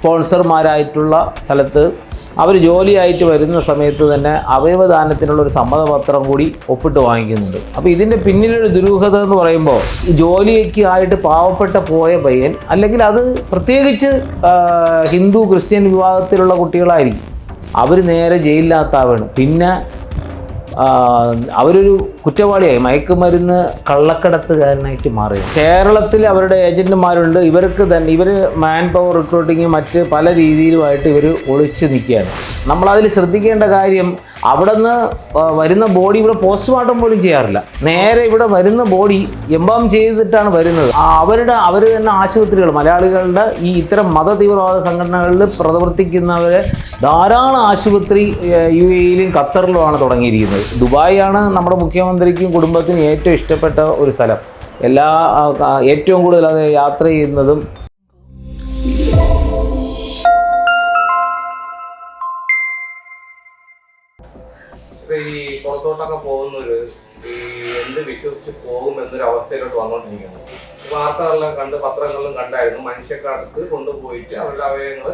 സ്പോൺസർമാരായിട്ടുള്ള സ്ഥലത്ത് അവർ ജോലിയായിട്ട് വരുന്ന സമയത്ത് തന്നെ അവയവദാനത്തിനുള്ള ഒരു സമ്മതപത്രം കൂടി ഒപ്പിട്ട് വാങ്ങിക്കുന്നുണ്ട്. അപ്പോൾ ഇതിന്റെ പിന്നിലൊരു ദുരൂഹത എന്ന് പറയുമ്പോൾ ഈ ജോലിക്ക് ആയിട്ട് പാവപ്പെട്ട പോയ പയ്യൻ അല്ലെങ്കിൽ അത് പ്രത്യേകിച്ച് ഹിന്ദു ക്രിസ്ത്യൻ വിഭാഗത്തിലുള്ള കുട്ടികളായിരിക്കും. അവർ നേരെ ജയിലിനകത്താവാണ്. പിന്നെ അവരൊരു കുറ്റവാളിയായി മയക്കുമരുന്ന് കള്ളക്കടത്തുകാരനായിട്ട് മാറി കേരളത്തിൽ അവരുടെ ഏജന്റുമാരുണ്ട്. ഇവർക്ക് തന്നെ ഇവർ മാൻ പവർ റിക്രൂട്ടിങ് മറ്റ് പല രീതിയിലുമായിട്ട് ഇവർ ഒളിച്ചു നിൽക്കുകയാണ്. നമ്മളതിൽ ശ്രദ്ധിക്കേണ്ട കാര്യം അവിടെ നിന്ന് വരുന്ന ബോഡി ഇവിടെ പോസ്റ്റ്മോർട്ടം പോലും ചെയ്യാറില്ല. നേരെ ഇവിടെ വരുന്ന ബോഡി എംബാം ചെയ്തിട്ടാണ് വരുന്നത്. അവരുടെ അവർ തന്നെ ആശുപത്രികൾ മലയാളികളുടെ ഈ ഇത്തരം മത തീവ്രവാദ സംഘടനകളിൽ പ്രവർത്തിക്കുന്നവരെ ധാരാളം ആശുപത്രി യു എയിലും ഖത്തറിലുമാണ് തുടങ്ങിയിരിക്കുന്നത്. ദുബായിയാണ് നമ്മുടെ മുഖ്യമന്ത്രിക്കും കുടുംബത്തിനും ഏറ്റവും ഇഷ്ടപ്പെട്ട ഒരു സ്ഥലം. എല്ലാ ഏറ്റവും കൂടുതൽ അത് യാത്ര ചെയ്യുന്നതും ഈ പുറത്തോട്ടൊക്കെ പോകുന്നൊരു ഈ എന്ത് വിശ്വസിച്ച് പോകും എന്നൊരു അവസ്ഥയിലോട്ട് വന്നോണ്ടിരിക്കുന്നു. വാർത്തകളിലും കണ്ട് പത്രങ്ങളിലും കണ്ടായിരുന്നു മനുഷ്യക്കാർക്ക് കൊണ്ടുപോയിട്ട് അവരുടെ അവയവങ്ങൾ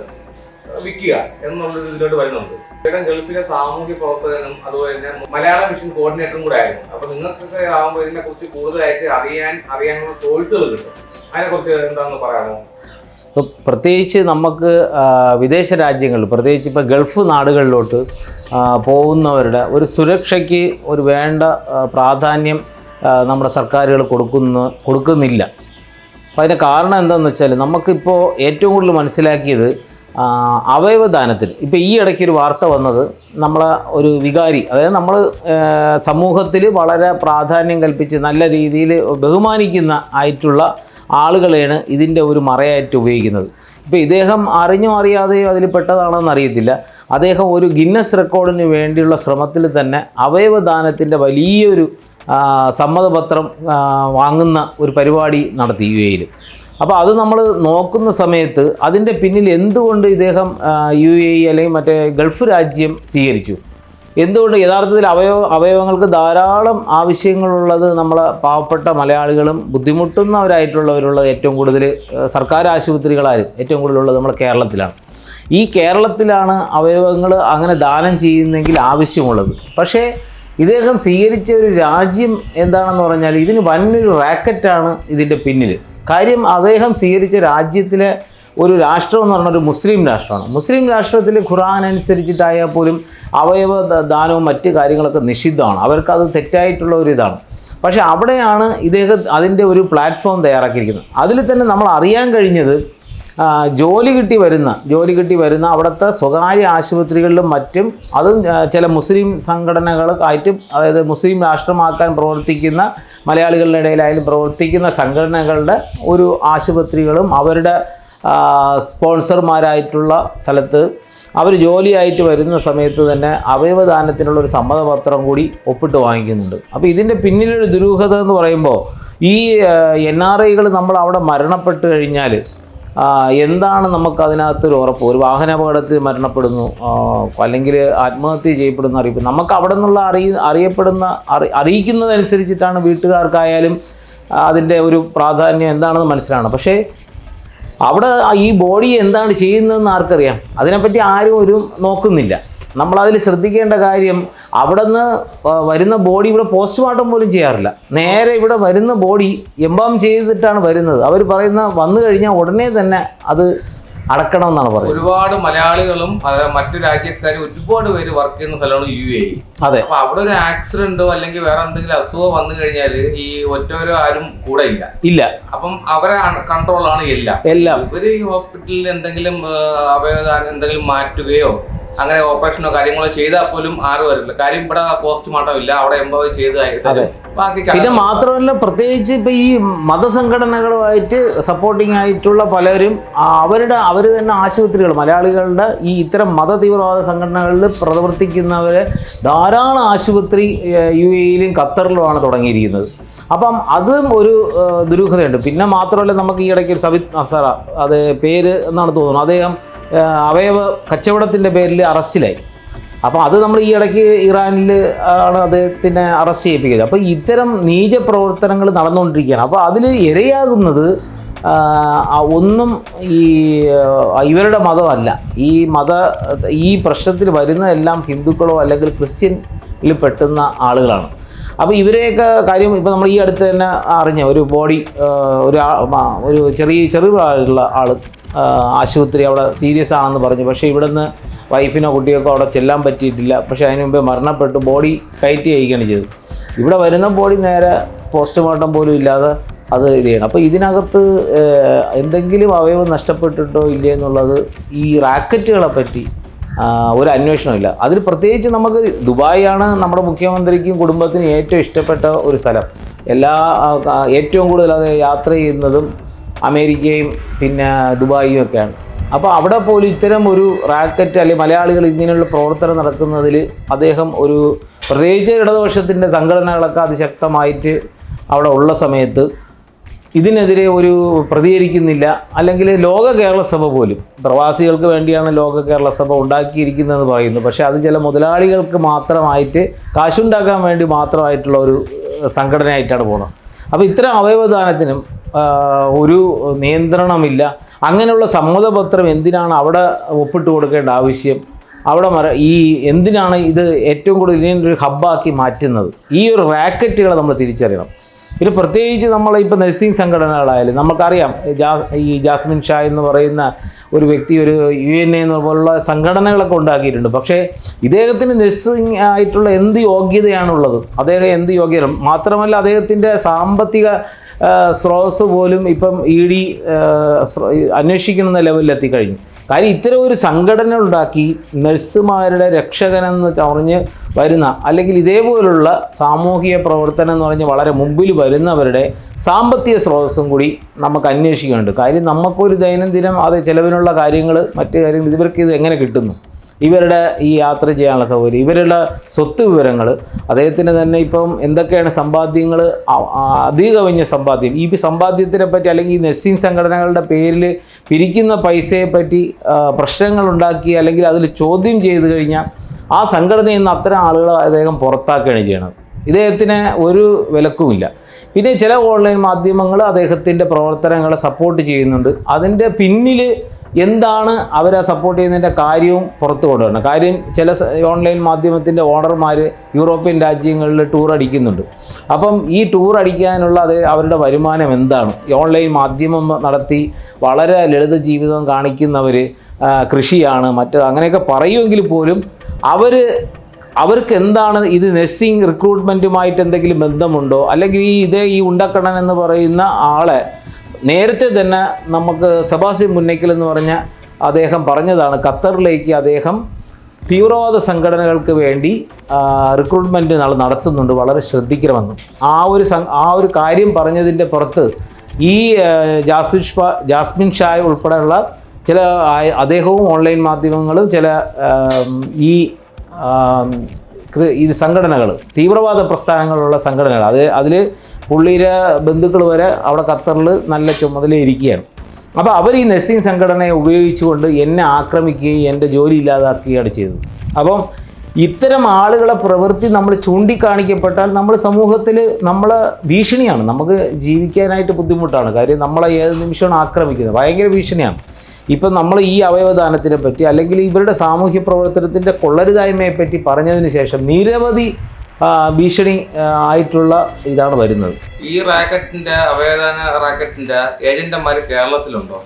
വിൽക്കുക എന്നുള്ളൊരു ഇതിലോട്ട് വരുന്നുണ്ട്. ഇവിടെ ഗൾഫിലെ സാമൂഹ്യ പ്രവർത്തകനും അതുപോലെ തന്നെ മലയാള മിഷൻ കോർഡിനേറ്ററും കൂടെ ആയിരുന്നു അപ്പൊ നിങ്ങൾക്കൊക്കെ ആകുമ്പോൾ ഇതിനെ കുറിച്ച് കൂടുതലായിട്ട് അറിയാൻ അറിയാനുള്ള സോഴ്സുകൾ കിട്ടും. അതിനെ കുറിച്ച് എന്താണെന്ന് പറയാമോ? പ്രത്യേകിച്ച് നമുക്ക് വിദേശ രാജ്യങ്ങളിൽ പ്രത്യേകിച്ച് ഇപ്പോൾ ഗൾഫ് നാടുകളിലോട്ട് പോകുന്നവരുടെ ഒരു സുരക്ഷയ്ക്ക് ഒരു വേണ്ട പ്രാധാന്യം നമ്മുടെ സർക്കാരുകൾ കൊടുക്കുന്ന കൊടുക്കുന്നില്ല. അപ്പോൾ അതിന്റെ കാരണം എന്താണെന്ന് വെച്ചാൽ നമുക്കിപ്പോൾ ഏറ്റവും കൂടുതൽ മനസ്സിലാക്കിയത് അവയവദാനത്തിൽ. ഇപ്പോൾ ഈ ഇടയ്ക്ക് ഒരു വാർത്ത വന്നത് നമ്മളെ ഒരു വികാരി അതായത് നമ്മൾ സമൂഹത്തിൽ വളരെ പ്രാധാന്യം കൽപ്പിച്ച് നല്ല രീതിയിൽ ബഹുമാനിക്കുന്ന ആയിട്ടുള്ള ആളുകളെയാണ് ഇതിന്റെ ഒരു മറയായിട്ട് ഉപയോഗിക്കുന്നത്. ഇപ്പോൾ ഇദ്ദേഹം അറിഞ്ഞോ അറിയാതെയോ അതിൽ പെട്ടതാണോ അറിയത്തില്ല. അദ്ദേഹം ഒരു ഗിന്നസ് റെക്കോർഡിന് വേണ്ടിയുള്ള ശ്രമത്തിൽ തന്നെ അവയവദാനത്തിന്റെ വലിയൊരു സമ്മതപത്രം വാങ്ങുന്ന ഒരു പരിപാടി നടത്തി യു എയിൽ അപ്പോൾ അത് നമ്മൾ നോക്കുന്ന സമയത്ത് അതിന്റെ പിന്നിൽ എന്തുകൊണ്ട് ഇദ്ദേഹം യു എ അല്ലെങ്കിൽ മറ്റേ ഗൾഫ് രാജ്യം സ്വീകരിച്ചു? എന്തുകൊണ്ട് യഥാർത്ഥത്തിൽ അവയവ അവയവങ്ങൾക്ക് ധാരാളം ആവശ്യങ്ങളുള്ളത് നമ്മളെ പാവപ്പെട്ട മലയാളികളും ബുദ്ധിമുട്ടുന്നവരായിട്ടുള്ളവരുള്ളത് ഏറ്റവും കൂടുതൽ സർക്കാർ ആശുപത്രികളാരും ഏറ്റവും കൂടുതലുള്ളത് നമ്മുടെ കേരളത്തിലാണ്. ഈ കേരളത്തിലാണ് അവയവങ്ങൾ അങ്ങനെ ദാനം ചെയ്യുന്നെങ്കിൽ ആവശ്യമുള്ളത്. പക്ഷേ ഇദ്ദേഹം സ്വീകരിച്ച ഒരു രാജ്യം എന്താണെന്ന് പറഞ്ഞാൽ ഇതിന് വന്നൊരു റാക്കറ്റാണ് ഇതിന്റെ പിന്നിൽ. കാര്യം അദ്ദേഹം സ്വീകരിച്ച രാജ്യത്തിലെ ഒരു രാഷ്ട്രം എന്ന് പറഞ്ഞ ഒരു മുസ്ലിം രാഷ്ട്രമാണ്. മുസ്ലിം രാഷ്ട്രത്തിൽ ഖുറാൻ അനുസരിച്ചിട്ടായാൽ പോലും അവയവ ദാനവും മറ്റ് കാര്യങ്ങളൊക്കെ നിഷിദ്ധമാണ്. അവർക്കത് തെറ്റായിട്ടുള്ള ഒരു ഇതാണ്. പക്ഷേ അവിടെയാണ് ഇദ്ദേഹം അതിന്റെ ഒരു പ്ലാറ്റ്ഫോം തയ്യാറാക്കിയിരിക്കുന്നത്. അതിൽ തന്നെ നമ്മൾ അറിയാൻ കഴിഞ്ഞത് ജോലി കിട്ടി വരുന്ന ജോലി കിട്ടി വരുന്ന അവിടുത്തെ സ്വകാര്യ ആശുപത്രികളിലും മറ്റും അതും ചില മുസ്ലിം സംഘടനകൾക്കായിട്ടും അതായത് മുസ്ലിം രാഷ്ട്രമാക്കാൻ പ്രവർത്തിക്കുന്ന മലയാളികളുടെ ഇടയിലായാലും പ്രവർത്തിക്കുന്ന സംഘടനകളുടെ ഒരു ആശുപത്രികളും അവരുടെ സ്പോൺസർമാരായിട്ടുള്ള സ്ഥലത്ത് അവർ ജോലിയായിട്ട് വരുന്ന സമയത്ത് തന്നെ അവയവദാനത്തിനുള്ള ഒരു സമ്മതപത്രം കൂടി ഒപ്പിട്ട് വാങ്ങിക്കുന്നുണ്ട്. അപ്പോൾ ഇതിന്റെ പിന്നിലൊരു ദുരൂഹത എന്ന് പറയുമ്പോൾ ഈ എൻ ആർ ഐകൾ നമ്മൾ അവിടെ മരണപ്പെട്ട് കഴിഞ്ഞാൽ എന്താണ് നമുക്ക് അതിനകത്തൊരു ഉറപ്പ്? ഒരു വാഹനാപകടത്തിൽ മരണപ്പെടുന്നു അല്ലെങ്കിൽ ആത്മഹത്യ ചെയ്യപ്പെടുന്ന അറിയിപ്പ്. നമുക്ക് അവിടെ നിന്നുള്ള അറിയ അറിയപ്പെടുന്ന അറി അറിയിക്കുന്നതനുസരിച്ചിട്ടാണ് വീട്ടുകാർക്കായാലും അതിന്റെ ഒരു പ്രാധാന്യം എന്താണെന്ന് മനസ്സിലാണ് പക്ഷേ അവിടെ ഈ ബോഡി എന്താണ് ചെയ്യുന്നതെന്ന് ആർക്കറിയാം? അതിനെപ്പറ്റി ആരും ഒരു നോക്കുന്നില്ല. നമ്മളതിൽ ശ്രദ്ധിക്കേണ്ട കാര്യം അവിടെ നിന്ന് വരുന്ന ബോഡി ഇവിടെ പോസ്റ്റ്മോർട്ടം പോലും ചെയ്യാറില്ല. നേരെ ഇവിടെ വരുന്ന ബോഡി എംബാം ചെയ്തിട്ടാണ് വരുന്നത്. അവർ പറയുന്ന വന്നു കഴിഞ്ഞാൽ ഉടനെ തന്നെ അത് അടക്കണം എന്നാണ് പറയുന്നത്. ഒരുപാട് മലയാളികളും മറ്റു രാജ്യക്കാരും ഒരുപാട് പേര് വർക്ക് ചെയ്യുന്ന സ്ഥലമാണ് യു എ. അതെ. അപ്പൊ അവിടെ ഒരു ആക്സിഡന്റോ അല്ലെങ്കിൽ വേറെ എന്തെങ്കിലും അസുഖം വന്നു കഴിഞ്ഞാൽ ഈ ഒറ്റവരോ ആരും കൂടെ ഇല്ല. ഇല്ല. അപ്പം അവരെ കൺട്രോളാണ് എല്ലാം. എല്ലാം. ഇവർ ഈ ഹോസ്പിറ്റലിൽ എന്തെങ്കിലും അവയവദാനം എന്തെങ്കിലും മാറ്റുകയോ അങ്ങനെ ഓപ്പറേഷനോ കാര്യങ്ങളോ ചെയ്താൽ പോലും ആരും വരില്ല. കാര്യം ഇവിടെ പോസ്റ്റ്മോർട്ടം ഇല്ല അവിടെ എംബോയ് ചെയ്ത്. ബാക്കി പിന്നെ മാത്രമല്ല പ്രത്യേകിച്ച് ഇപ്പൊ ഈ മതസംഘടനകളുമായിട്ട് സപ്പോർട്ടിംഗ് ആയിട്ടുള്ള പലരും അവരുടെ അവർ തന്നെ ആശുപത്രികൾ മലയാളികളുടെ ഈ ഇത്തരം മത തീവ്രവാദ സംഘടനകളിൽ പ്രവർത്തിക്കുന്നവരെ ധാരാളം ആശുപത്രി യു എയിലും ഖത്തറിലുമാണ് തുടങ്ങിയിരിക്കുന്നത്. അപ്പം അതും ഒരു ദുരൂഹതയുണ്ട്. പിന്നെ മാത്രമല്ല നമുക്ക് ഈ ഇടയ്ക്ക് ഒരു സബിത് നസറ അത് പേര് എന്നാണ് തോന്നുന്നത്. അദ്ദേഹം അവയവ കച്ചവടത്തിന്റെ പേരിൽ അറസ്റ്റിലായി. അപ്പോൾ അത് നമ്മൾ ഈ ഇടയ്ക്ക് ഇറാനിൽ ആണ് അദ്ദേഹത്തിനെ അറസ്റ്റ് ചെയ്യിപ്പിക്കുന്നത്. അപ്പോൾ ഇത്തരം നീച പ്രവർത്തനങ്ങൾ നടന്നുകൊണ്ടിരിക്കുകയാണ് അപ്പോൾ അതിൽ ഇരയാകുന്നത് ഒന്നും ഈ ഇവരുടെ മതമല്ല. ഈ മത ഈ പ്രശ്നത്തിൽ വരുന്നതെല്ലാം ഹിന്ദുക്കളോ അല്ലെങ്കിൽ ക്രിസ്ത്യനിൽ പെട്ടുന്ന ആളുകളാണ്. അപ്പോൾ ഇവരെയൊക്കെ കാര്യം ഇപ്പോൾ നമ്മൾ ഈ അടുത്ത് തന്നെ അറിഞ്ഞ ഒരു ബോഡി ഒരു ഒരു ചെറിയ ചെറുതായുള്ള ആൾ ആശുപത്രി അവിടെ സീരിയസ് ആണെന്ന് പറഞ്ഞു. പക്ഷേ ഇവിടുന്ന് വൈഫിനോ കുട്ടിയൊക്കെ അവിടെ ചെല്ലാൻ പറ്റിയിട്ടില്ല. പക്ഷേ അതിന് മുമ്പേ മരണപ്പെട്ട് ബോഡി കയറ്റി അയക്കുകയാണ് ചെയ്തത്. ഇവിടെ വരുന്ന ബോഡി നേരെ പോസ്റ്റ്മോർട്ടം പോലും ഇല്ലാതെ അത് ഇത് ചെയ്യണം. അപ്പോൾ ഇതിനകത്ത് എന്തെങ്കിലും അവയവം നഷ്ടപ്പെട്ടിട്ടോ ഇല്ലേ എന്നുള്ളത് ഈ റാക്കറ്റുകളെ പറ്റി ഒരു അന്വേഷണമില്ല അതിൽ പ്രത്യേകിച്ച് നമുക്ക് ദുബായാണ് നമ്മുടെ മുഖ്യമന്ത്രിക്കും കുടുംബത്തിനും ഏറ്റവും ഇഷ്ടപ്പെട്ട ഒരു സ്ഥലം. എല്ലാ ഏറ്റവും കൂടുതൽ അത് യാത്ര ചെയ്യുന്നതും അമേരിക്കയും പിന്നെ ദുബായിയും ഒക്കെയാണ്. അപ്പോൾ അവിടെ പോലും ഇത്തരം ഒരു റാക്കറ്റ് അല്ലെങ്കിൽ മലയാളികൾ ഇങ്ങനെയുള്ള പ്രവർത്തനം നടക്കുന്നതിൽ അദ്ദേഹം ഒരു പ്രത്യേകിച്ച് ഇടതുപക്ഷത്തിന്റെ സംഘടനകളൊക്കെ അതിശക്തമായിട്ട് അവിടെ ഉള്ള സമയത്ത് ഇതിനെതിരെ ഒരു പ്രതികരിക്കുന്നില്ല. അല്ലെങ്കിൽ ലോക കേരള സഭ പോലും പ്രവാസികൾക്ക് വേണ്ടിയാണ് ലോക കേരള സഭ ഉണ്ടാക്കിയിരിക്കുന്നതെന്ന് പറയുന്നു. പക്ഷേ അത് ചില മുതലാളികൾക്ക് മാത്രമായിട്ട് കാശുണ്ടാക്കാൻ വേണ്ടി മാത്രമായിട്ടുള്ള ഒരു സംഘടനയായിട്ടാണ് പോകുന്നത് അപ്പോൾ ഇത്തരം അവയവദാനത്തിനും ഒരു നിയന്ത്രണമില്ല. അങ്ങനെയുള്ള സമ്മതപത്രം എന്തിനാണ് അവിടെ ഒപ്പിട്ട് കൊടുക്കേണ്ട ആവശ്യം? അവിടെ മര ഈ എന്തിനാണ് ഇത് ഏറ്റവും കൂടുതൽ ഇതിനെ ഒരു ഹബ്ബാക്കി മാറ്റുന്നത്? ഈ ഒരു റാക്കറ്റുകളെ നമ്മൾ തിരിച്ചറിയണം. പിന്നെ പ്രത്യേകിച്ച് നമ്മൾ ഇപ്പോൾ നഴ്സിംഗ് സംഘടനകളായാലും നമുക്കറിയാം ജാ ഈ ജാസ്മിൻ ഷാ എന്ന് പറയുന്ന ഒരു വ്യക്തി ഒരു യു എൻ എ പോലുള്ള സംഘടനകളൊക്കെ ഉണ്ടാക്കിയിട്ടുണ്ട്. പക്ഷേ ഇദ്ദേഹത്തിന് നഴ്സിംഗ് ആയിട്ടുള്ള എന്ത് യോഗ്യതയാണുള്ളത്? അദ്ദേഹം എന്ത് യോഗ്യത മാത്രമല്ല അദ്ദേഹത്തിന്റെ സാമ്പത്തിക സ്രോതസ് പോലും ഇപ്പം ഇ ഡി അന്വേഷിക്കുന്ന ലെവലിലെത്തി എത്തിക്കഴിഞ്ഞു കാര്യം ഇത്തരം ഒരു സംഘടന ഉണ്ടാക്കി നഴ്സുമാരുടെ രക്ഷകനെന്ന് പറഞ്ഞ് വരുന്ന അല്ലെങ്കിൽ ഇതേപോലുള്ള സാമൂഹിക പ്രവർത്തനം എന്ന് പറഞ്ഞ് വളരെ മുമ്പിൽ വരുന്നവരുടെ സാമ്പത്തിക സ്രോതസ്സും കൂടി നമുക്ക് അന്വേഷിക്കുന്നുണ്ട് കാര്യം നമുക്കൊരു ദൈനംദിനം അത് ചിലവിനുള്ള കാര്യങ്ങൾ മറ്റു കാര്യങ്ങൾ ഇവർക്ക് ഇത് എങ്ങനെ കിട്ടുന്നു? ഇവരുടെ ഈ യാത്ര ചെയ്യാനുള്ള സൗകര്യം ഇവരുടെ സ്വത്ത് വിവരങ്ങൾ അദ്ദേഹത്തിന് തന്നെ ഇപ്പം എന്തൊക്കെയാണ് സമ്പാദ്യങ്ങൾ അധികവിഞ്ഞ സമ്പാദ്യം. ഈ സമ്പാദ്യത്തിനെ പറ്റി അല്ലെങ്കിൽ ഈ നഴ്സിംഗ് സംഘടനകളുടെ പേരിൽ പിരിക്കുന്ന പൈസയെ പറ്റി പ്രശ്നങ്ങൾ ഉണ്ടാക്കി അല്ലെങ്കിൽ അതിൽ ചോദ്യം ചെയ്തു കഴിഞ്ഞാൽ ആ സംഘടനയിൽ നിന്ന് അത്തരം ആളുകളെ അദ്ദേഹം പുറത്താക്കുകയാണ് ചെയ്യണത്. ഇദ്ദേഹത്തിന് ഒരു വിലക്കുമില്ല. പിന്നെ ചില ഓൺലൈൻ മാധ്യമങ്ങൾ അദ്ദേഹത്തിന്റെ പ്രവർത്തനങ്ങളെ സപ്പോർട്ട് ചെയ്യുന്നുണ്ട്. അതിന്റെ പിന്നിൽ എന്താണ് അവരെ സപ്പോർട്ട് ചെയ്യുന്നതിന്റെ കാര്യവും പുറത്തു കൊണ്ടുവരണം. കാര്യം ചില ഓൺലൈൻ മാധ്യമത്തിന്റെ ഓണർമാർ യൂറോപ്യൻ രാജ്യങ്ങളിൽ ടൂർ അടിക്കുന്നുണ്ട്. അപ്പം ഈ ടൂർ അടിക്കാനുള്ള അത് അവരുടെ വരുമാനം എന്താണ്? ഓൺലൈൻ മാധ്യമം നടത്തി വളരെ ലളിത ജീവിതം കാണിക്കുന്നവർ കൃഷിയാണ് മറ്റ് അങ്ങനെയൊക്കെ പറയുമെങ്കിൽ പോലും അവർ അവർക്ക് എന്താണ് ഇത് നഴ്സിംഗ് റിക്രൂട്ട്മെന്റുമായിട്ട് എന്തെങ്കിലും ബന്ധമുണ്ടോ? അല്ലെങ്കിൽ ഈ ഇതേ ഈ ഉണ്ടക്കണ്ണൻ എന്ന് പറയുന്ന ആളെ നേരത്തെ തന്നെ നമുക്ക് സബാസി മുന്നയ്ക്കൽ എന്ന് പറഞ്ഞ അദ്ദേഹം പറഞ്ഞതാണ് ഖത്തറിലേക്ക് അദ്ദേഹം തീവ്രവാദ സംഘടനകൾക്ക് വേണ്ടി റിക്രൂട്ട്മെന്റ് നടത്തുന്നുണ്ട് വളരെ ശ്രദ്ധിക്കണമെന്ന്. ആ ഒരു ആ ഒരു കാര്യം പറഞ്ഞതിന്റെ പുറത്ത് ഈ ജാസ്മിൻ ഷാ ജാസ്മിൻ ഷായ് ഉൾപ്പെടെയുള്ള ചില അദ്ദേഹവും ഓൺലൈൻ മാധ്യമങ്ങളും ചില ഈ ഈ സംഘടനകൾ തീവ്രവാദ പ്രസ്ഥാനങ്ങളുള്ള സംഘടനകൾ അത് അതിൽ പുള്ളിയുടെ ബന്ധുക്കൾ വരെ അവിടെ ഖത്തറിൽ നല്ല ചുമതല ഇരിക്കുകയാണ്. അപ്പോൾ അവർ ഈ നഴ്സിംഗ് സംഘടനയെ ഉപയോഗിച്ചുകൊണ്ട് എന്നെ ആക്രമിക്കുകയും എന്റെ ജോലി ഇല്ലാതാക്കുകയാണ് ചെയ്തത്. അപ്പം ഇത്തരം ആളുകളെ പ്രവൃത്തി നമ്മൾ ചൂണ്ടിക്കാണിക്കപ്പെട്ടാൽ നമ്മൾ സമൂഹത്തിൽ നമ്മളെ ഭീഷണിയാണ്. നമുക്ക് ജീവിക്കാനായിട്ട് ബുദ്ധിമുട്ടാണ്. കാര്യം നമ്മളെ ഏത് നിമിഷമാണ് ആക്രമിക്കുന്നത്? ഭയങ്കര ഭീഷണിയാണ്. ഇപ്പം നമ്മൾ ഈ അവയവദാനത്തിനെ പറ്റി അല്ലെങ്കിൽ ഇവരുടെ സാമൂഹ്യ പ്രവർത്തനത്തിന്റെ കൊള്ളരുതായ്മയെ പറ്റി പറഞ്ഞതിന് ശേഷം നിരവധി ഭീഷണി ആയിട്ടുള്ള ഇതാണ് വരുന്നത്. ഈ റാക്കറ്റിന്റെ അവേദന റാക്കറ്റിന്റെ ഏജന്റുമാർ കേരളത്തിലുണ്ടോ?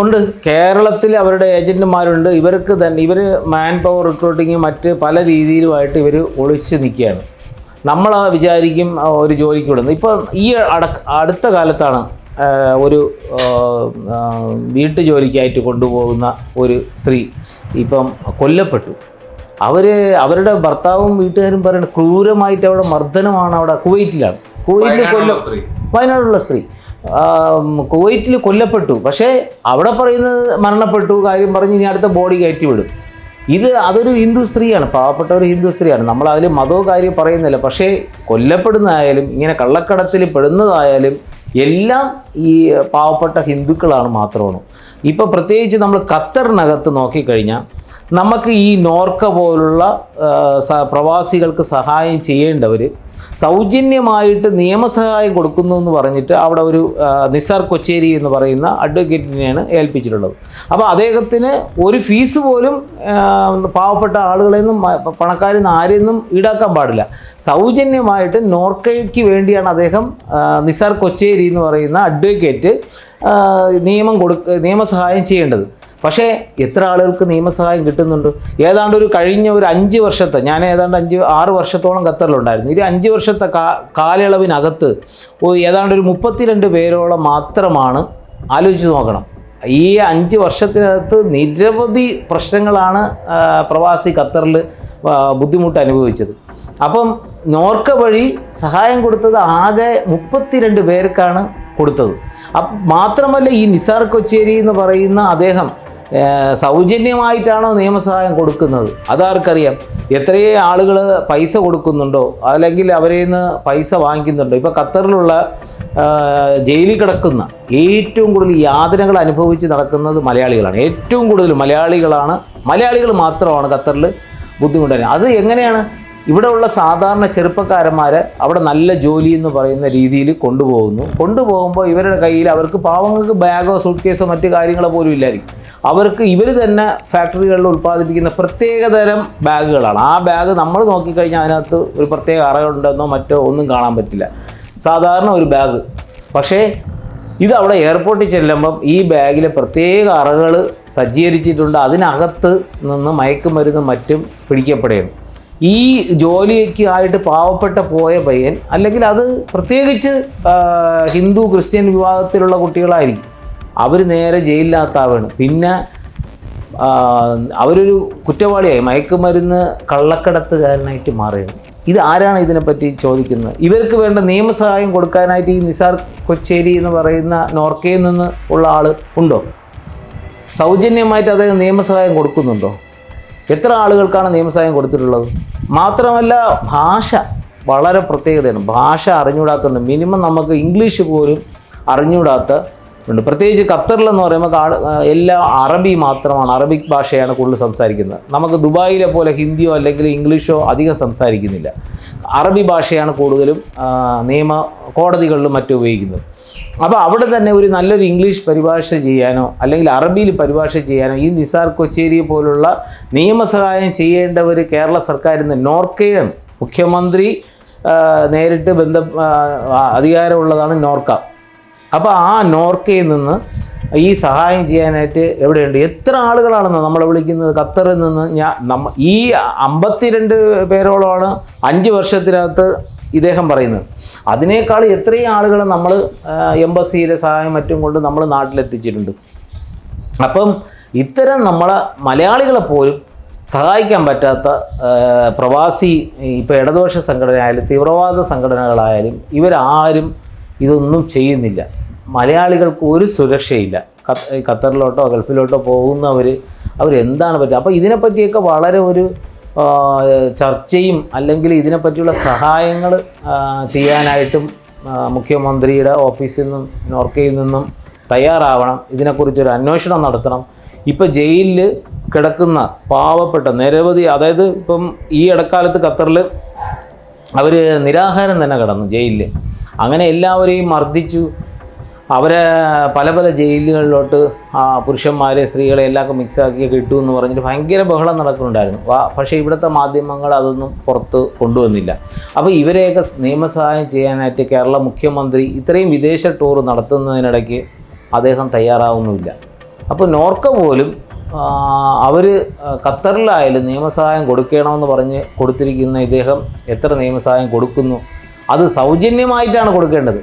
ഉണ്ട്. കേരളത്തിൽ അവരുടെ ഏജന്റുമാരുണ്ട്. ഇവർക്ക് തന്നെ ഇവർ മാൻ പവർ റിക്രൂട്ടിങ് മറ്റ് പല രീതിയിലുമായിട്ട് ഇവർ ഒളിച്ച് നിൽക്കുകയാണ്. നമ്മൾ വിചാരിക്കും ഒരു ജോലിക്ക് വിടുന്നത്. ഇപ്പോൾ ഈ അടക്ക അടുത്ത കാലത്താണ് ഒരു വീട്ടു ജോലിക്കായിട്ട് കൊണ്ടുപോകുന്ന ഒരു സ്ത്രീ ഇപ്പം കൊല്ലപ്പെട്ടു. അവർ അവരുടെ ഭർത്താവും വീട്ടുകാരും പറയുന്നത് ക്രൂരമായിട്ട് അവിടെ മർദ്ദനമാണ് അവിടെ കുവൈറ്റിലാണ്. കുവൈറ്റിൽ കൊല്ലം വയനാടുള്ള സ്ത്രീ. കുവൈറ്റിൽ കൊല്ലപ്പെട്ടു. പക്ഷേ അവിടെ പറയുന്നത് മരണപ്പെട്ടു കാര്യം പറഞ്ഞ് ഇനി അടുത്ത ബോഡി കയറ്റി വിടും. ഇത് അതൊരു ഹിന്ദു സ്ത്രീയാണ് പാവപ്പെട്ട ഒരു ഹിന്ദു സ്ത്രീയാണ്. നമ്മൾ അതിൽ മതവും കാര്യം പറയുന്നില്ല. പക്ഷേ കൊല്ലപ്പെടുന്നതായാലും ഇങ്ങനെ കള്ളക്കടത്തിൽ പെടുന്നതായാലും എല്ലാം ഈ പാവപ്പെട്ട ഹിന്ദുക്കളാണ് മാത്രമാണ്. ഇപ്പോൾ പ്രത്യേകിച്ച് നമ്മൾ ഖത്തറിനകത്ത് നോക്കിക്കഴിഞ്ഞാൽ നമുക്ക് ഈ നോർക്ക പോലുള്ള പ്രവാസികൾക്ക് സഹായം ചെയ്യേണ്ടവർ സൗജന്യമായിട്ട് നിയമസഹായം കൊടുക്കുന്നു എന്ന് പറഞ്ഞിട്ട് അവിടെ ഒരു നിസാർ കൊച്ചേരി എന്ന് പറയുന്ന അഡ്വക്കേറ്റിനെയാണ് ഏൽപ്പിച്ചിട്ടുള്ളത്. അപ്പോൾ അദ്ദേഹത്തിന് ഒരു ഫീസ് പോലും പാവപ്പെട്ട ആളുകളിൽ നിന്നും പണക്കാരിൽ നിന്ന് ആരിൽ നിന്നും ഈടാക്കാൻ പാടില്ല. സൗജന്യമായിട്ട് നോർക്കയ്ക്ക് വേണ്ടിയാണ് അദ്ദേഹം നിസാർ കൊച്ചേരി എന്ന് പറയുന്ന അഡ്വക്കേറ്റ് നിയമം കൊടുക്ക നിയമസഹായം ചെയ്യേണ്ടത്. പക്ഷേ എത്ര ആളുകൾക്ക് നിയമസഹായം കിട്ടുന്നുണ്ട്? ഏതാണ്ട് ഒരു കഴിഞ്ഞ ഒരു അഞ്ച് വർഷത്തെ ഞാൻ ഏതാണ്ട് അഞ്ച് ആറ് വർഷത്തോളം ഖത്തറിലുണ്ടായിരുന്നു. ഈ അഞ്ച് വർഷത്തെ കാ കാലയളവിനകത്ത് ഏതാണ്ട് ഒരു മുപ്പത്തിരണ്ട് പേരോളം മാത്രമാണ് ആലോചിച്ച് നോക്കണം. ഈ അഞ്ച് വർഷത്തിനകത്ത് നിരവധി പ്രശ്നങ്ങളാണ് പ്രവാസി ഖത്തറിൽ ബുദ്ധിമുട്ട് അനുഭവിച്ചത്. അപ്പം നോർക്ക വഴി സഹായം കൊടുത്തത് ആകെ മുപ്പത്തിരണ്ട് പേർക്കാണ് കൊടുത്തത്. മാത്രമല്ല ഈ നിസാർ കൊച്ചേരി എന്ന് പറയുന്ന അദ്ദേഹം സൗജന്യമായിട്ടാണോ നിയമസഹായം കൊടുക്കുന്നത്? അതാർക്കറിയാം. എത്രയേ ആളുകൾ പൈസ കൊടുക്കുന്നുണ്ടോ? അല്ലെങ്കിൽ അവരിൽ നിന്ന് പൈസ വാങ്ങിക്കുന്നുണ്ടോ? ഇപ്പോൾ ഖത്തറിലുള്ള ജയിലിൽ കിടക്കുന്ന ഏറ്റവും കൂടുതൽ യാതനകൾ അനുഭവിച്ച് നടക്കുന്നത് മലയാളികളാണ്. ഏറ്റവും കൂടുതൽ മലയാളികളാണ് മലയാളികൾ മാത്രമാണ് ഖത്തറിൽ ബുദ്ധിമുട്ടുന്നത് അത് എങ്ങനെയാണ്? ഇവിടെ ഉള്ള സാധാരണ ചെറുപ്പക്കാരന്മാരെ അവിടെ നല്ല ജോലി എന്ന് പറയുന്ന രീതിയിൽ കൊണ്ടുപോകുന്നു. കൊണ്ടുപോകുമ്പോൾ ഇവരുടെ കയ്യിൽ അവർക്ക് പാവങ്ങൾക്ക് ബാഗോ സൂട്ട് കേസോ മറ്റു കാര്യങ്ങളോ പോലും ഇല്ലായിരിക്കും. അവർക്ക് ഇവർ തന്നെ ഫാക്ടറികളിൽ ഉൽപ്പാദിപ്പിക്കുന്ന പ്രത്യേകതരം ബാഗുകളാണ്. ആ ബാഗ് നമ്മൾ നോക്കിക്കഴിഞ്ഞാൽ അതിനകത്ത് ഒരു പ്രത്യേക അറയുണ്ടെന്നോ മറ്റോ ഒന്നും കാണാൻ പറ്റില്ല. സാധാരണ ഒരു ബാഗ്. പക്ഷേ ഇത് അവിടെ എയർപോർട്ടിൽ ചെല്ലുമ്പം ഈ ബാഗിലെ പ്രത്യേക അറകൾ സജ്ജീകരിച്ചിട്ടുണ്ട്. അതിനകത്ത് നിന്ന് മയക്കുമരുന്നും മറ്റും പിടിക്കപ്പെടുകയാണ്. ഈ ജോലിക്ക് ആയിട്ട് പാവപ്പെട്ട പോയ പയ്യൻ അല്ലെങ്കിൽ അത് പ്രത്യേകിച്ച് ഹിന്ദു ക്രിസ്ത്യൻ വിഭാഗത്തിലുള്ള കുട്ടികളായിരിക്കും. അവർ നേരെ ജയിലിനകത്താവാണ് പിന്നെ അവരൊരു കുറ്റവാളിയായി മയക്കുമരുന്ന് കള്ളക്കടത്തുകാരനായിട്ട് മാറുകയാണ് ഇത് ആരാണ് ഇതിനെപ്പറ്റി ചോദിക്കുന്നത്? ഇവർക്ക് വേണ്ട നിയമസഹായം കൊടുക്കാനായിട്ട് ഈ നിസാർ കൊച്ചേരി എന്ന് പറയുന്ന നോർക്കയിൽ നിന്ന് ഉള്ള ആൾ ഉണ്ടോ? സൗജന്യമായിട്ട് അദ്ദേഹം നിയമസഹായം കൊടുക്കുന്നുണ്ടോ? എത്ര ആളുകൾക്കാണ് നിയമസഹായം കൊടുത്തിട്ടുള്ളത്? മാത്രമല്ല ഭാഷ വളരെ പ്രത്യേകതയാണ്. ഭാഷ അറിഞ്ഞുകൂടാത്തതുണ്ട് മിനിമം നമുക്ക് ഇംഗ്ലീഷ് പോലും അറിഞ്ഞുകൂടാത്ത ഉണ്ട് പ്രത്യേകിച്ച് ഖത്തറിലെന്ന് പറയുമ്പോൾ എല്ലാം അറബി മാത്രമാണ് അറബിക് ഭാഷയാണ് കൂടുതൽ സംസാരിക്കുന്നത്. നമുക്ക് ദുബായിലെ പോലെ ഹിന്ദിയോ അല്ലെങ്കിൽ ഇംഗ്ലീഷോ അധികം സംസാരിക്കുന്നില്ല. അറബി ഭാഷയാണ് കൂടുതലും നിയമ കോടതികളിലും മറ്റും ഉപയോഗിക്കുന്നത്. അപ്പോൾ അവിടെ തന്നെ ഒരു നല്ലൊരു ഇംഗ്ലീഷ് പരിഭാഷ ചെയ്യാനോ അല്ലെങ്കിൽ അറബിയിൽ പരിഭാഷ ചെയ്യാനോ ഈ നിസാർ കൊച്ചേരി പോലുള്ള നിയമസഹായം ചെയ്യേണ്ടവർ കേരള സർക്കാരിൽ നിന്ന് നോർക്കയാണ് മുഖ്യമന്ത്രി നേരിട്ട് ബന്ധ അധികാരമുള്ളതാണ് നോർക്ക. അപ്പോൾ ആ നോർക്കയിൽ നിന്ന് ഈ സഹായം ചെയ്യാനായിട്ട് എവിടെയുണ്ട്? എത്ര ആളുകളാണെന്ന് നമ്മളെ വിളിക്കുന്നത് ഖത്തറിൽ നിന്ന് ഞാൻ നമ്മ ഈ അമ്പത്തിരണ്ട് പേരോളമാണ് അഞ്ച് വർഷത്തിനകത്ത് ഇദ്ദേഹം പറയുന്നത്. അതിനേക്കാൾ എത്രയും ആളുകൾ നമ്മൾ എംബസിയിലെ സഹായം മറ്റും കൊണ്ട് നമ്മൾ നാട്ടിലെത്തിച്ചിട്ടുണ്ട്. അപ്പം ഇത്തരം നമ്മളെ മലയാളികളെ പോലും സഹായിക്കാൻ പറ്റാത്ത പ്രവാസി ഇപ്പോൾ ഇടതുപക്ഷ സംഘടന ആയാലും തീവ്രവാദ സംഘടനകളായാലും ഇവരാരും ഇതൊന്നും ചെയ്യുന്നില്ല. മലയാളികൾക്ക് ഒരു സുരക്ഷയില്ല. ഖത്ത- ഖത്തറിലോട്ടോ ഗൾഫിലോട്ടോ പോകുന്നവർ അവരെന്താണ് പറ്റുക അപ്പോൾ ഇതിനെപ്പറ്റിയൊക്കെ വളരെ ഒരു ചർച്ചയും അല്ലെങ്കിൽ ഇതിനെപ്പറ്റിയുള്ള സഹായങ്ങൾ ചെയ്യാനായിട്ടും മുഖ്യമന്ത്രിയുടെ ഓഫീസിൽ നിന്നും നോർക്കയിൽ നിന്നും തയ്യാറാവണം. ഇതിനെക്കുറിച്ചൊരു അന്വേഷണം നടത്തണം. ഇപ്പോൾ ജയിലിൽ കിടക്കുന്ന പാവപ്പെട്ട നിരവധി അതായത് ഇപ്പം ഈ ഇടക്കാലത്ത് ഖത്തറിൽ അവർ നിരാഹാരം തന്നെ കിടന്നു ജയിലിൽ അങ്ങനെ എല്ലാവരെയും മർദ്ദിച്ചു. അവരെ പല പല ജയിലുകളിലോട്ട് ആ പുരുഷന്മാരെ സ്ത്രീകളെ എല്ലാം മിക്സാക്കി കിട്ടു എന്ന് പറഞ്ഞിട്ട് ഭയങ്കര ബഹളം നടക്കുന്നുണ്ടായിരുന്നു. പക്ഷേ ഇവിടുത്തെ മാധ്യമങ്ങൾ അതൊന്നും പുറത്ത് കൊണ്ടുവന്നില്ല. അപ്പോൾ ഇവരെയൊക്കെ നിയമസഹായം ചെയ്യാനായിട്ട് കേരള മുഖ്യമന്ത്രി ഇത്രയും വിദേശ ടൂർ നടത്തുന്നതിനിടയ്ക്ക് അദ്ദേഹം തയ്യാറാവുന്നുമില്ല. അപ്പോൾ നോർക്ക പോലും അവർ ഖത്തറിലായാലും നിയമസഹായം കൊടുക്കണമെന്ന് പറഞ്ഞ് കൊടുത്തിരിക്കുന്ന ഇദ്ദേഹം എത്ര നിയമസഹായം കൊടുക്കുന്നു? അത് സൗജന്യമായിട്ടാണ് കൊടുക്കേണ്ടത്.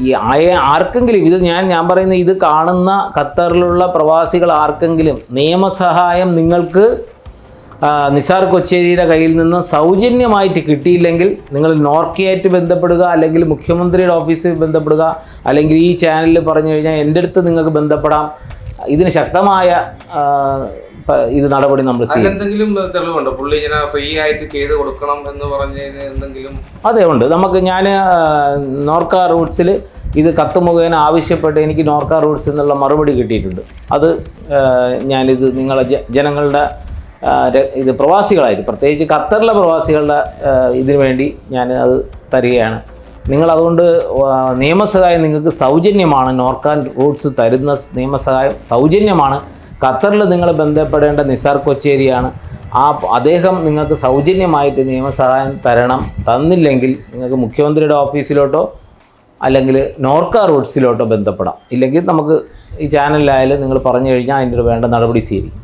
ഈ ആയ- ആർക്കെങ്കിലും ഇത് ഞാൻ ഞാൻ പറയുന്ന ഇത് കാണുന്ന ഖത്തറിലുള്ള പ്രവാസികൾ ആർക്കെങ്കിലും നിയമസഹായം നിങ്ങൾക്ക് നിസാർ കൊച്ചേരിയുടെ കയ്യിൽ നിന്ന് സൗജന്യമായിട്ട് കിട്ടിയില്ലെങ്കിൽ നിങ്ങൾ നോർക്കയായിട്ട് ബന്ധപ്പെടുക അല്ലെങ്കിൽ മുഖ്യമന്ത്രിയുടെ ഓഫീസിൽ ബന്ധപ്പെടുക അല്ലെങ്കിൽ ഈ ചാനലിൽ പറഞ്ഞു കഴിഞ്ഞാൽ എന്റെ അടുത്ത് നിങ്ങൾക്ക് ബന്ധപ്പെടാം. ഇതിന് ശക്തമായ ഇത് നടപടി നമ്മൾ ചെയ്യും അതിലെന്തെങ്കിലും തെളിവുണ്ടോ? പുള്ളി ഇങ്ങനെ ഫ്രീ ആയിട്ട് ചെയ്ത് കൊടുക്കണം എന്ന് പറഞ്ഞതിന് എന്തെങ്കിലും അതെ ഉണ്ട്. നമുക്ക് ഞാൻ നോർക്ക റൂട്ട്സിൽ ഇത് കത്ത് മുഖേന ആവശ്യപ്പെട്ട് എനിക്ക് നോർക്ക റൂട്ട്സ് എന്നുള്ള മറുപടി കിട്ടിയിട്ടുണ്ട്. അത് ഞാനിത് നിങ്ങളെ ജനങ്ങളുടെ ഇത് പ്രവാസികളായിട്ട് പ്രത്യേകിച്ച് ഖത്തറിലെ പ്രവാസികളുടെ ഇതിനു വേണ്ടി ഞാൻ അത് തരികയാണ്. നിങ്ങൾ അതുകൊണ്ട് നിയമസഹായം നിങ്ങൾക്ക് സൗജന്യമാണ്. നോർക്കാൻ റൂട്ട്സ് തരുന്ന നിയമസഹായം സൗജന്യമാണ്. ഖത്തറിൽ നിങ്ങൾ ബന്ധപ്പെടേണ്ട നിസാർ കൊച്ചേരിയാണ്. ആ അദ്ദേഹം നിങ്ങൾക്ക് സൗജന്യമായിട്ട് നിയമസഹായം തരണം തന്നില്ലെങ്കിൽ നിങ്ങൾക്ക് മുഖ്യമന്ത്രിയുടെ ഓഫീസിലോട്ടോ അല്ലെങ്കിൽ നോർക്ക റൂട്ട്സിലോട്ടോ ബന്ധപ്പെടാം. ഇല്ലെങ്കിൽ നമുക്ക് ഈ ചാനലിലായാലും നിങ്ങൾ പറഞ്ഞു കഴിഞ്ഞാൽ അതിന്റെ വേണ്ട നടപടി സ്വീകരിക്കും.